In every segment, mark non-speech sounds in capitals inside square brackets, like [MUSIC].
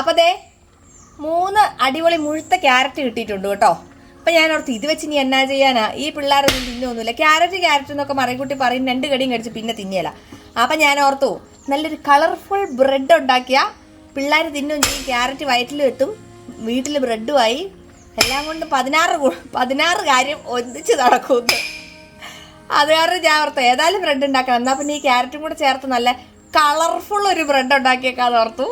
അപ്പൊ ദേ മൂന്ന് അടിപൊളി മുഴുത്ത ക്യാരറ്റ് കിട്ടിയിട്ടുണ്ട് കേട്ടോ. അപ്പം ഞാൻ ഓർത്ത് ഇത് വെച്ച് ഇനി എന്നാ ചെയ്യാനാ? ഈ പിള്ളേരൊന്നും തിന്നൊന്നുമില്ല ക്യാരറ്റ് ക്യാരറ്റ് എന്നൊക്കെ മറികുട്ടി പറയും രണ്ട് കടിയും കടിച്ച് പിന്നെ തിന്നിയല്ല. അപ്പം ഞാൻ ഓർത്തു നല്ലൊരു കളർഫുൾ ബ്രെഡ് ഉണ്ടാക്കിയ പിള്ളേർ തിന്നും ചെയ്യും. ക്യാരറ്റ് വയറ്റിലും എത്തും വീട്ടിൽ ബ്രെഡുമായി എല്ലാം കൊണ്ട് പതിനാറ് പതിനാറ് കാര്യം ഒന്നിച്ച് നടക്കുന്നു അത് കാരണം ഞാൻ ഓർത്തു ഏതായാലും ബ്രെഡ് ഉണ്ടാക്കണം. എന്നാൽ പിന്നെ ഈ ക്യാരറ്റും കൂടെ ചേർത്ത് നല്ല കളർഫുൾ ഒരു ബ്രെഡ് ഉണ്ടാക്കിയേക്കാന്ന് ഓർത്തു.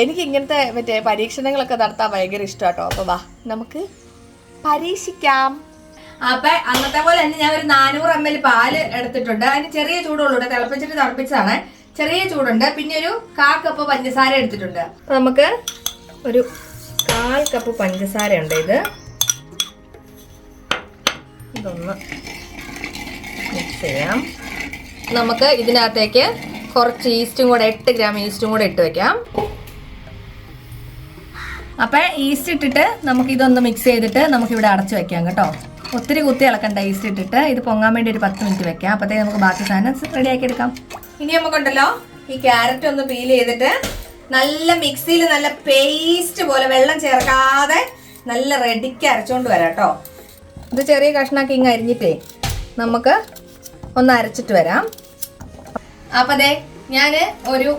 എനിക്ക് ഇങ്ങനത്തെ മറ്റേ പരീക്ഷണങ്ങളൊക്കെ നടത്താൻ ഭയങ്കര ഇഷ്ടമാട്ടോ അപ്പോൾ വാ നമുക്ക് പരീക്ഷിക്കാം. അപ്പൊ അന്നത്തെ പോലെ തന്നെ ഞാൻ ഒരു നാനൂറ് എം എൽ പാൽ എടുത്തിട്ടുണ്ട്. അതിന് ചെറിയ ചൂടുള്ളൂ തിളപ്പിച്ചിട്ട് തിളപ്പിച്ചതാണ്. ചെറിയ ചൂടുണ്ട്. പിന്നെ ഒരു കാ കപ്പ് പഞ്ചസാര എടുത്തിട്ടുണ്ട്. അപ്പൊ നമുക്ക് ഒരു കാൽ കപ്പ് പഞ്ചസാര ഉണ്ട് ഇത്. ഇതൊന്ന് മിക്സ് ചെയ്യാം. നമുക്ക് ഇതിനകത്തേക്ക് കുറച്ച് ഈസ്റ്റും കൂടെ എട്ട് ഗ്രാം ഈസ്റ്റും കൂടെ ഇട്ട് വെക്കാം. അപ്പൊ ഈസ്റ്റ് ഇട്ടിട്ട് നമുക്ക് ഇതൊന്ന് മിക്സ് ചെയ്തിട്ട് നമുക്ക് ഇവിടെ അടച്ചു വെക്കാം കേട്ടോ. ഒത്തിരി കുത്തി ഇളക്കണ്ട ഈസ്റ്റ് ഇട്ടിട്ട്. ഇത് പൊങ്ങാൻ വേണ്ടി ഒരു പത്ത് മിനിറ്റ് വെക്കാം. അപ്പോഴത്തേക്ക് നമുക്ക് ബാക്കി സാധനം റെഡി ആക്കി എടുക്കാം. ഇനി നമുക്കുണ്ടല്ലോ ഈ ക്യാരറ്റ് ഒന്ന് പീൽ ചെയ്തിട്ട് നല്ല മിക്സിയിൽ നല്ല പേസ്റ്റ് പോലെ വെള്ളം ചേർക്കാതെ നല്ല റെഡിക്ക് അരച്ചോണ്ട് വരാം കേട്ടോ. ഇത് ചെറിയ കഷ്ണാക്കി ഇങ്ങ് അരിഞ്ഞിട്ടേ നമുക്ക് ഒന്ന് അരച്ചിട്ട് വരാം. അപ്പൊ ഞാൻ ഒരു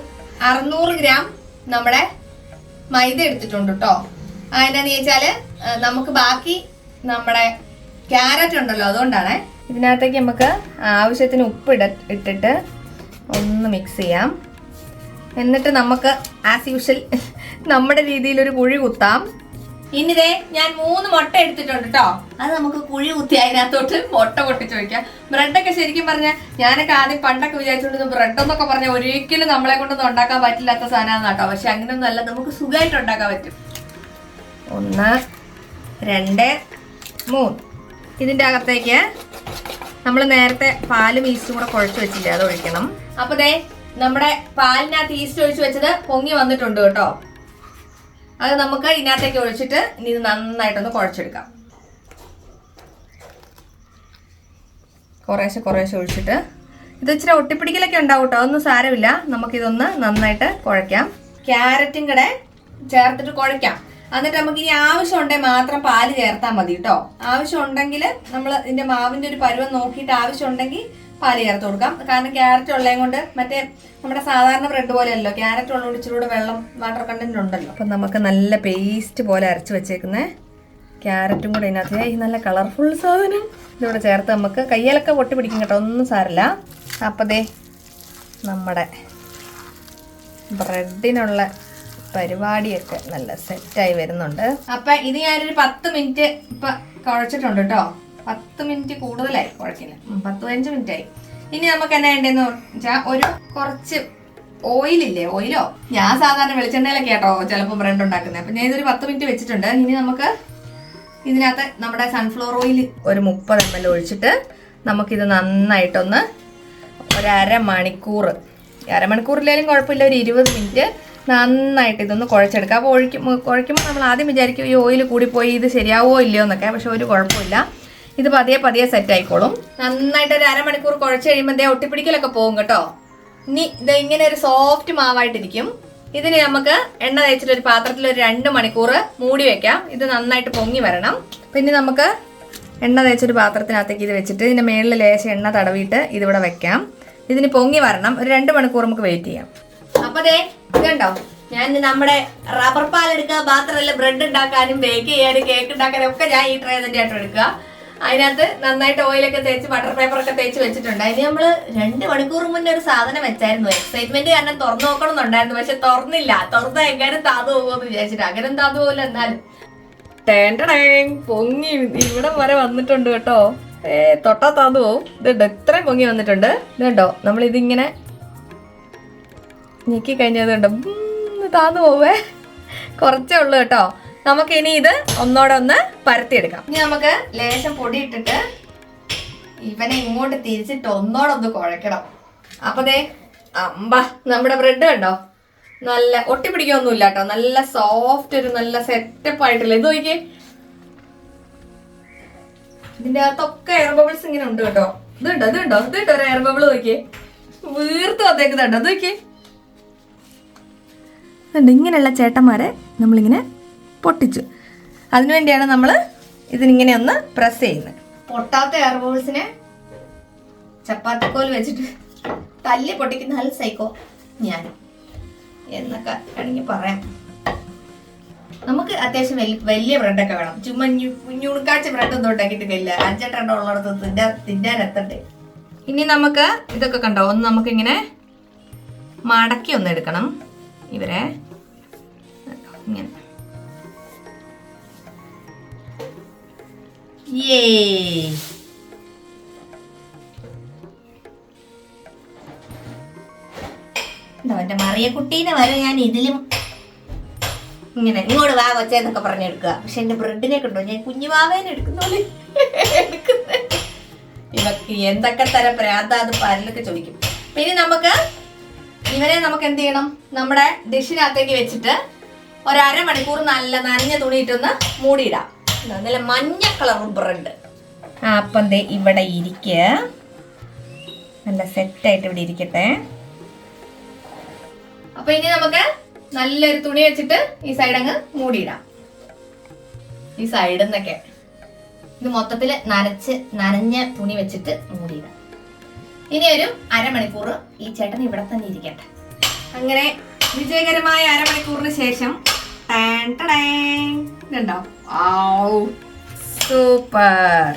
അറുന്നൂറ് ഗ്രാം നമ്മുടെ മൈദ എടുത്തിട്ടുണ്ട് കേട്ടോ അതെന്താന്ന് ചോദിച്ചാൽ നമുക്ക് ബാക്കി നമ്മുടെ ക്യാരറ്റ് ഉണ്ടല്ലോ അതുകൊണ്ടാണ്. ഇതിനകത്തേക്ക് നമുക്ക് ആവശ്യത്തിന് ഉപ്പ് ഇട ഇട്ടിട്ട് ഒന്ന് മിക്സ് ചെയ്യാം. എന്നിട്ട് നമുക്ക് ആസ് യൂഷ്വൽ [LAUGHS] നമ്മുടെ രീതിയിൽ ഒരു കുഴി കുത്താം. ഇനിതേ ഞാൻ മൂന്ന് മുട്ട എടുത്തിട്ടുണ്ട് കേട്ടോ അത് നമുക്ക് കുഴി കുത്തി അതിനകത്തോട്ട് മുട്ട പൊട്ടിച്ച് വെക്കാം. ബ്രെഡൊക്കെ ശരിക്കും പറഞ്ഞാൽ ഞാനൊക്കെ ആദ്യം പണ്ടൊക്കെ വിചാരിച്ചോണ്ട് ബ്രെഡ് എന്നൊക്കെ പറഞ്ഞ ഒരിക്കലും നമ്മളെ കൊണ്ടൊന്നും ഉണ്ടാക്കാൻ പറ്റില്ലാത്ത സാധനമാണ് കേട്ടോ. പക്ഷെ അങ്ങനെയൊന്നും അല്ല നമുക്ക് സുഖമായിട്ട് ഉണ്ടാക്കാൻ പറ്റും. ഒന്ന് രണ്ട് മൂന്ന്. ഇതിന്റെ അകത്തേക്ക് നമ്മൾ നേരത്തെ പാലും ഈസ്റ്റും കൂടെ കുഴച്ച് വെച്ചില്ലേ അത് ഒഴിക്കണം. അപ്പൊ ദേ നമ്മുടെ പാലിനകത്ത് ഈസ്റ്റ് ഒഴിച്ച് വെച്ചത് പൊങ്ങി വന്നിട്ടുണ്ട് കേട്ടോ. അത് നമുക്ക് ഇതിനകത്തേക്ക് ഒഴിച്ചിട്ട് ഇനി ഇത് നന്നായിട്ടൊന്ന് കുഴച്ചെടുക്കാം. കുറേശ്ശെ കുറേശ്ശെ ഒഴിച്ചിട്ട്. ഇത് ഇച്ചിരി ഒട്ടിപ്പിടിക്കലൊക്കെ ഉണ്ടാവും കേട്ടോ അതൊന്നും സാരമില്ല. നമുക്കിതൊന്ന് നന്നായിട്ട് കുഴയ്ക്കാം. ക്യാരറ്റും കൂടെ ചേർത്തിട്ട് കുഴയ്ക്കാം. എന്നിട്ട് നമുക്ക് ഇനി ആവശ്യം ഉണ്ടെങ്കിൽ മാത്രം പാൽ ചേർത്താൽ മതി കേട്ടോ ആവശ്യം ഉണ്ടെങ്കിൽ നമ്മൾ ഇതിന്റെ മാവിന്റെ ഒരു പരുവം നോക്കിയിട്ട് ആവശ്യം ഉണ്ടെങ്കിൽ പാൽ ചേർത്ത് കൊടുക്കാം. കാരണം ക്യാരറ്റ് ഉള്ളതും കൊണ്ട് മറ്റേ നമ്മുടെ സാധാരണ ബ്രെഡ് പോലെയല്ലോ ക്യാരറ്റ് ഉള്ളതുകൊണ്ട് ഇച്ചിരി കൂടെ വെള്ളം വാട്ടർ കണ്ടന്റ് ഉണ്ടല്ലോ. അപ്പം നമുക്ക് നല്ല പേസ്റ്റ് പോലെ അരച്ച് വെച്ചേക്കുന്ന. ക്യാരറ്റും കൂടെ ഇതിനകത്ത് ഈ നല്ല കളർഫുൾ സാധനം. ഇതിവിടെ ചേർത്ത് നമുക്ക് കയ്യിലൊക്കെ പൊട്ടി പിടിക്കും കേട്ടോ. ഒന്നും സാരില്ല. അപ്പം ദേ നമ്മുടെ ബ്രെഡിനുള്ള പരിപാടിയൊക്കെ നല്ല സെറ്റായി വരുന്നുണ്ട്. അപ്പം ഇത് ഞാനൊരു പത്ത് മിനിറ്റ് ഇപ്പം കുഴച്ചിട്ടുണ്ട് കേട്ടോ. പത്ത് മിനിറ്റ് കൂടുതലായി കുഴക്കില്ല പത്ത് പതിനഞ്ച് മിനിറ്റ് ആയി ഇനി നമുക്ക് എന്നാ വേണ്ടതെന്ന് വെച്ചാൽ ഒരു കുറച്ച് ഓയിലില്ലേ ഓയിലോ? ഞാൻ സാധാരണ വെളിച്ചെണ്ണയിലൊക്കെ കേട്ടോ ചിലപ്പോൾ ബ്രെഡ് ഉണ്ടാക്കുന്നത് അപ്പൊ ഞാൻ ഇതൊരു പത്ത് മിനിറ്റ് വെച്ചിട്ടുണ്ട്. ഇനി നമുക്ക് ഇതിനകത്ത് നമ്മുടെ സൺഫ്ലവർ ഓയിൽ ഒരു മുപ്പത് എം എൽ ഒഴിച്ചിട്ട് നമുക്കിത് നന്നായിട്ടൊന്ന് ഒരു അരമണിക്കൂർ. അരമണിക്കൂറിലേലും കുഴപ്പമില്ല ഒരു ഇരുപത് മിനിറ്റ് നന്നായിട്ട് ഇതൊന്ന് കുഴച്ചെടുക്കുക അപ്പോൾ ഒഴിക്കും കുഴയ്ക്കുമ്പോൾ നമ്മൾ ആദ്യം വിചാരിക്കും ഈ ഓയിൽ കൂടിപ്പോയി ഇത് ശരിയാവോ ഇല്ലയോ എന്നൊക്കെ. പക്ഷെ ഒരു കുഴപ്പമില്ല. ഇത് പതിയെ പതിയെ സെറ്റ് ആയിക്കോളും. നന്നായിട്ട് ഒരു അരമണിക്കൂർ കുഴച്ച് കഴിയുമ്പോൾ ഒട്ടിപ്പിടിക്കലൊക്കെ പോകും കേട്ടോ. ഇനി ഇത് ഇങ്ങനെ ഒരു സോഫ്റ്റ് മാവായിട്ടിരിക്കും. ഇതിന് നമുക്ക് എണ്ണ തേച്ചിട്ട് ഒരു പാത്രത്തിൽ ഒരു രണ്ട് മണിക്കൂർ മൂടി വെക്കാം. ഇത് നന്നായിട്ട് പൊങ്ങി വരണം. പിന്നെ നമുക്ക് എണ്ണ തേച്ചൊരു പാത്രത്തിനകത്തേക്ക് ഇത് വെച്ചിട്ട് ഇതിന്റെ മേളിൽ ലേശം എണ്ണ തടവിയിട്ട് ഇതിവിടെ വെക്കാം. ഇതിന് പൊങ്ങി വരണം. ഒരു രണ്ട് മണിക്കൂർ നമുക്ക് വെയിറ്റ് ചെയ്യാം. അപ്പൊ ദേ ഇതുണ്ടോ ഞാൻ നമ്മുടെ റബ്ബർ പാൽ എടുക്കുക മാത്രമല്ല ബ്രെഡ് ഉണ്ടാക്കാനും ബേക്ക് ചെയ്യാനും കേക്ക് ഉണ്ടാക്കാനും ഒക്കെ ഞാൻ ഈ ട്രേ തന്നെയായിട്ട് എടുക്കുക. അതിനകത്ത് നന്നായിട്ട് ഓയിലൊക്കെ തേച്ച് ബട്ടർ പേപ്പർ ഒക്കെ തേച്ച് വെച്ചിട്ടുണ്ട്. അതിന് നമ്മൾ രണ്ട് മണിക്കൂർ മുന്നേ ഒരു സാധനം വെച്ചായിരുന്നു. എക്സൈറ്റ്മെന്റ് കാരണം തുറന്നു നോക്കണം എന്നുണ്ടായിരുന്നു. പക്ഷെ തുറന്നില്ല. തുറന്ന എങ്ങനെ താതു പോകുമെന്ന് വിചാരിച്ചിട്ട്. അങ്ങനെ താതു പോകില്ല എന്നാലും. പൊങ്ങി ഇവിടെ വരെ വന്നിട്ടുണ്ട് കേട്ടോ. ഏ തൊട്ടാ താന്നു പോവും. ഇതുണ്ട് ഇത്രയും പൊങ്ങി വന്നിട്ടുണ്ട്. ഇതുണ്ടോ? നമ്മൾ ഇതിങ്ങനെ ഞെക്കി കഴിഞ്ഞത് കണ്ടോ താന്നു പോവേ. കുറച്ചേ ഉള്ളു കേട്ടോ. നമുക്ക് ഇനി ഇത് ഒന്നോടെ ഒന്ന് പരത്തിയെടുക്കാം. ഇനി നമുക്ക് ലേശം പൊടി ഇട്ടിട്ട് ഇവനെ ഇങ്ങോട്ട് തിരിച്ചിട്ട് ഒന്നോടെ ഒന്ന് കുഴക്കണം അപ്പൊ ദേ അമ്പ നമ്മുടെ ബ്രെഡ് കണ്ടോ? നല്ല ഒട്ടിപ്പിടിക്കൊന്നുമില്ല കേട്ടോ. നല്ല സോഫ്റ്റ് ഒരു നല്ല സെറ്റപ്പ് ആയിട്ടില്ല ഇത് നോക്കിയേ. ഇതിന്റെ അകത്തൊക്കെ എയർ ബബിൾസ് ഇങ്ങനെ ഉണ്ട് കേട്ടോ. ഇതുണ്ടോ ഇതുണ്ടോ ഇതുണ്ടോ ഒരു എയർ ബബിൾ നോക്കിയേ. വീർത്ത് വന്നേക്കുന്നുണ്ടോ. ഇത് നോക്കിയേ. ഇങ്ങനെയുള്ള ചേട്ടന്മാരെ നമ്മളിങ്ങനെ പൊട്ടിച്ചു. അതിനുവേണ്ടിയാണ് നമ്മൾ ഇതിനിങ്ങനെ ഒന്ന് പ്രസ് ചെയ്യുന്നത്. പൊട്ടാത്ത എയർ ബോൾസിനെ ചപ്പാത്തിക്കോൽ വെച്ചിട്ട് തല്ലി പൊട്ടിക്കുന്ന ഹൽ സൈക്കോ ഞാൻ എന്നൊക്കെ വേണമെങ്കിൽ പറയാം. നമുക്ക് അത്യാവശ്യം വലിയ വലിയ ബ്രെഡൊക്കെ വേണം. ചുമ്മാ ഞുണുക്കാച്ച ബ്രെഡ് ഒന്നും ഉണ്ടാക്കിയിട്ട് കഴിയില്ല അഞ്ചെട്ടെണ്ണം ഉള്ളിടത്ത് തിന്നാൻ തിന്നാൻ എത്തണ്ടേ? ഇനി നമുക്ക് ഇതൊക്കെ കണ്ടോ? ഒന്ന് നമുക്കിങ്ങനെ മടക്കി ഒന്ന് എടുക്കണം. ഇവരെ. ഇങ്ങനെ. യേ മറിയ മറിയക്കുട്ടീനെ വരെ ഞാൻ ഇതിലും ഇങ്ങനെ ഇങ്ങോട്ട് വാ കൊച്ചെന്നൊക്കെ പറഞ്ഞെടുക്കുക. പക്ഷെ എന്റെ ബ്രെഡിനെ കണ്ടോ? ഞാൻ കുഞ്ഞു വാവേനെ എടുക്കുന്ന. പോലെ എടുക്കുന്നത് ഇവക്ക് എന്തൊക്കെ തരം പ്രാന്താത് പരലൊക്കെ ചോദിക്കും. പിന്നെ നമുക്ക് ഇവരെ നമുക്ക് എന്ത് ചെയ്യണം? നമ്മുടെ ഡിഷിനകത്തേക്ക് വെച്ചിട്ട് ഒരു അരമണിക്കൂർ നല്ല നനഞ്ഞ തുണിയിട്ടൊന്ന് മൂടിയിടാം. നല്ല മഞ്ഞ കളർ ബ്രെഡ് ആ അപ്പം ദേ ഇവിടെ ഇരിക്ക. നല്ല സെറ്റായിട്ട് ഇവിടെ ഇരിക്കട്ടെ. അപ്പൊ ഇനി നമുക്ക് നല്ലൊരു തുണി വെച്ചിട്ട് ഈ സൈഡ് അങ്ങ് മൂടിയിടാം. ഈ സൈഡിൽ നിന്നൊക്കെ ഇത് മൊത്തത്തിൽ നനച്ച് നനഞ്ഞ തുണി വെച്ചിട്ട് മൂടിയിടാം. ഇനി ഒരു അരമണിക്കൂർ ഈ ചേട്ടൻ ഇവിടെ തന്നെ ഇരിക്കട്ടെ. അങ്ങനെ വിജയകരമായ അരമണിക്കൂറിന് ശേഷം ടാൻ ടടാൻ. സൂപ്പർ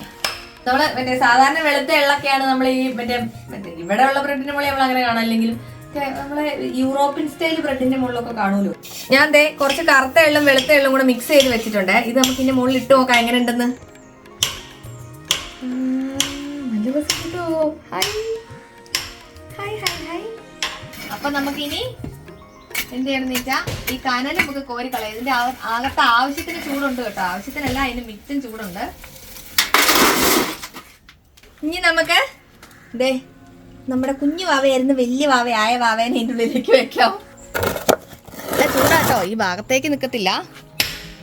നമ്മൾ മറ്റേ സാധാരണ വെളുത്ത എള്ളൊക്കെയാണ് നമ്മൾ ഈ മറ്റേ മറ്റേ ഇവിടെ ഉള്ള ബ്രെഡിന്റെ മുകളിൽ നമ്മൾ അങ്ങനെ കാണാനില്ലെങ്കിലും നമ്മൾ യൂറോപ്യൻ സ്റ്റൈൽ ബ്രെഡിന്റെ മുകളിലൊക്കെ കാണുമല്ലോ ഞാൻ ദേ കുറച്ച് കറുത്ത എള്ളും വെളുത്ത എള്ളും കൂടെ മിക്സ് ചെയ്ത് വെച്ചിട്ടുണ്ട്. ഇത് നമുക്ക് ഇതിന്റെ മുകളിൽ ഇട്ട് നോക്കാം എങ്ങനെ ഉണ്ടെന്ന് അപ്പൊ നമുക്കിനി എന്ത് ചെയ്യണം വെച്ചാൽ ഈ കനൽ നമുക്ക് കോരി കളയാം. ഇതിന്റെ അകത്ത് ആവശ്യത്തിന് ചൂടുണ്ട് കേട്ടോ. ആവശ്യത്തിനല്ല അതിന് മിച്ചം ചൂടുണ്ട്. ഇനി നമുക്ക് ദേ നമ്മുടെ കുഞ്ഞു വാവയായിരുന്നു വലിയ വാവ ആയ വാവേനെ ഇതിന്റെ ഉള്ളിലേക്ക് വെക്കാം. ചൂടാട്ടോ. ഈ ഭാഗത്തേക്ക് നിൽക്കത്തില്ല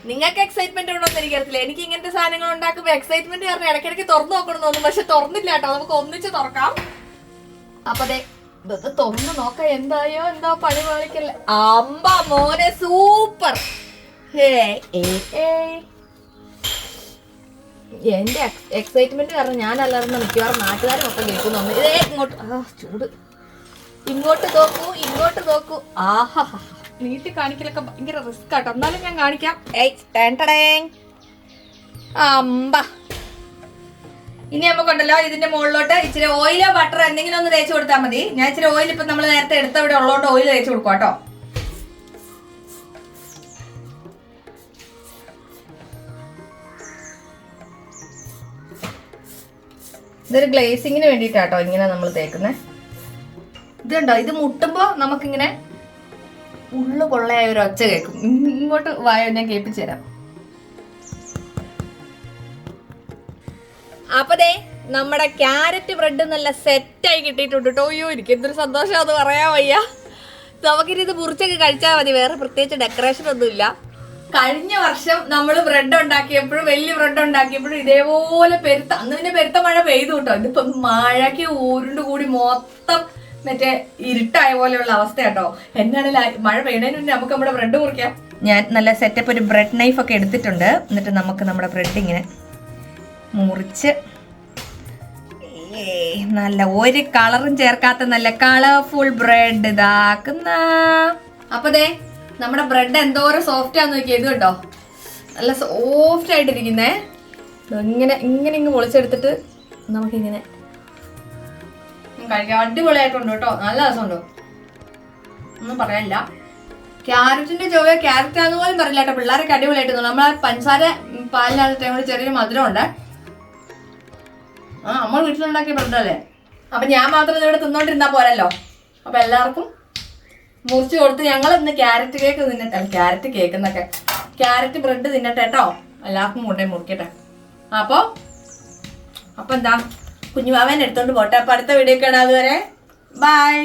നിങ്ങൾക്ക് എക്സൈറ്റ്മെന്റ് ഉണ്ടോ ഉണ്ടോന്ന് എനിക്കറിയില്ല എനിക്ക് ഇങ്ങനത്തെ സാധനങ്ങൾ ഉണ്ടാക്കുമ്പോൾ എക്സൈറ്റ്മെന്റ് കാരണം ഇടയ്ക്കിടയ്ക്ക് തുറന്നു നോക്കണം തോന്നും. പക്ഷെ തുറന്നില്ല കേട്ടോ. നമുക്ക് ഒന്നിച്ച് തുറക്കാം. അപ്പൊ ദേ ഇത് നോക്ക എന്തായോ എന്താ പണി പാളിക്കല്ല അമ്പ മോനെ സൂപ്പർ. എന്റെ എക്സൈറ്റ്മെന്റ് കാരണം ഞാൻ അല്ലാതെ മിക്കവാറും നാട്ടുകാർ മൊത്തം കേൾക്കുന്നു. ഇതേ ഇങ്ങോട്ട്. ആ ചൂട്. ഇങ്ങോട്ട് നോക്കൂ ഇങ്ങോട്ട് നോക്കൂ. ആഹാ. നീട്ടി കാണിക്കലൊക്കെ ഭയങ്കര റിസ്ക് ആട്ടോ. എന്നാലും ഞാൻ കാണിക്കാം. ഏയ് ടാൻ ടടേ അമ്പ. ഇനി നമുക്കുണ്ടല്ലോ ഇതിന്റെ മുകളിലോട്ട് ഇച്ചിരി ഓയിലോ ബട്ടറോ എന്തെങ്കിലും ഒന്ന് തേച്ച് കൊടുത്താൽ മതി. ഞാൻ ഇച്ചിരി ഓയിൽ ഇപ്പൊ നമ്മൾ നേരത്തെ എടുത്ത ഇവിടെ ഉള്ളതുകൊണ്ട് ഓയിൽ തേച്ച് കൊടുക്കും കേട്ടോ. ഇതൊരു ഗ്ലേസിങ്ങിന് വേണ്ടിയിട്ടാട്ടോ ഇങ്ങനെ നമ്മൾ തേക്കുന്നത് ഇതുണ്ടോ? ഇത് മുട്ടുമ്പോ നമുക്കിങ്ങനെ ഉള്ളു കൊള്ളയായ ഒരു ഒച്ച കേൾക്കും. ഇങ്ങോട്ട് വായോ? ഞാൻ കേൾപ്പിച്ചു തരാം. അപ്പൊ ദേ നമ്മുടെ ക്യാരറ്റ് ബ്രെഡ് നല്ല സെറ്റായി കിട്ടിയിട്ടുണ്ട് കേട്ടോ. അയ്യോ എനിക്ക് എന്തൊരു സന്തോഷം അത് പറയാൻ വയ്യ. നമുക്കിനി ഇത് മുറിച്ചൊക്കെ കഴിച്ചാൽ മതി. വേറെ പ്രത്യേകിച്ച് ഡെക്കറേഷൻ ഒന്നുമില്ല. കഴിഞ്ഞ വർഷം നമ്മൾ ബ്രെഡ് ഉണ്ടാക്കിയപ്പോഴും വലിയ ബ്രെഡ് ഉണ്ടാക്കിയപ്പോഴും ഇതേപോലെ പെരുത്ത അന്ന് പിന്നെ പെരുത്ത മഴ പെയ്തു കേട്ടോ. ഇതിപ്പോ മഴയ്ക്ക് ഉരുണ്ട് കൂടി മൊത്തം മറ്റേ ഇരുട്ടായ പോലെയുള്ള അവസ്ഥ കേട്ടോ. എന്നാണെങ്കിൽ മഴ പെയ്യണതിന് മുന്നേ നമുക്ക് നമ്മുടെ ബ്രെഡ് മുറിക്കാം. ഞാൻ നല്ല സെറ്റപ്പ് ഒരു ബ്രെഡ് നൈഫ് ഒക്കെ എടുത്തിട്ടുണ്ട്. എന്നിട്ട് നമുക്ക് നമ്മുടെ ബ്രെഡ് ഇങ്ങനെ മുറിച്ച് നല്ല ഒരു കളറും ചേർക്കാത്ത നല്ല കളർഫുൾ ബ്രെഡ് ഇതാക്കുന്ന അപ്പൊ ദേ നമ്മുടെ ബ്രെഡ് എന്തോരം സോഫ്റ്റ് ആന്ന് നോക്കിയത് ഇത് കേട്ടോ നല്ല സോഫ്റ്റ് ആയിട്ടിരിക്കുന്നേ. ഇങ്ങനെ ഇങ്ങനെ ഇങ്ങ് പൊളിച്ചെടുത്തിട്ട് നമുക്കിങ്ങനെ കഴിക്കാം. അടിപൊളിയായിട്ടുണ്ട് കേട്ടോ. നല്ല രസമുണ്ടോ. ഒന്നും പറയാനില്ല ക്യാരറ്റിന്റെ ചോവ ക്യാരറ്റ് ആണെന്ന് പോലും പറയില്ല കേട്ടോ. പിള്ളേരൊക്കെ അടിപൊളിയായിട്ട്. നമ്മളെ പഞ്ചസാര പാലിനകത്ത് ചെറിയ ചെറിയൊരു മധുരമുണ്ട്. ആ നമ്മൾ വീട്ടിലുണ്ടാക്കിയ ബ്രെഡ് അല്ലേ? അപ്പൊ ഞാൻ മാത്രം ഇവിടെ തിന്നോണ്ടിരുന്നാ പോരല്ലോ. അപ്പൊ എല്ലാവർക്കും മുറിച്ച് കൊടുത്ത് ഞങ്ങൾ ഇന്ന് ക്യാരറ്റ് കേക്ക് തിന്നട്ടെ ക്യാരറ്റ് കേക്ക് എന്നൊക്കെ. ക്യാരറ്റ് ബ്രെഡ് തിന്നട്ടെ കേട്ടോ. എല്ലാവർക്കും കൊണ്ടേ മുറിക്കട്ടെ അപ്പൊ അപ്പൊ എന്താ? കുഞ്ഞുമാവൻ എടുത്തോണ്ട് പോട്ടെ. അപ്പൊ അടുത്ത വീഡിയോ കാണാം അതുവരെ. ബൈ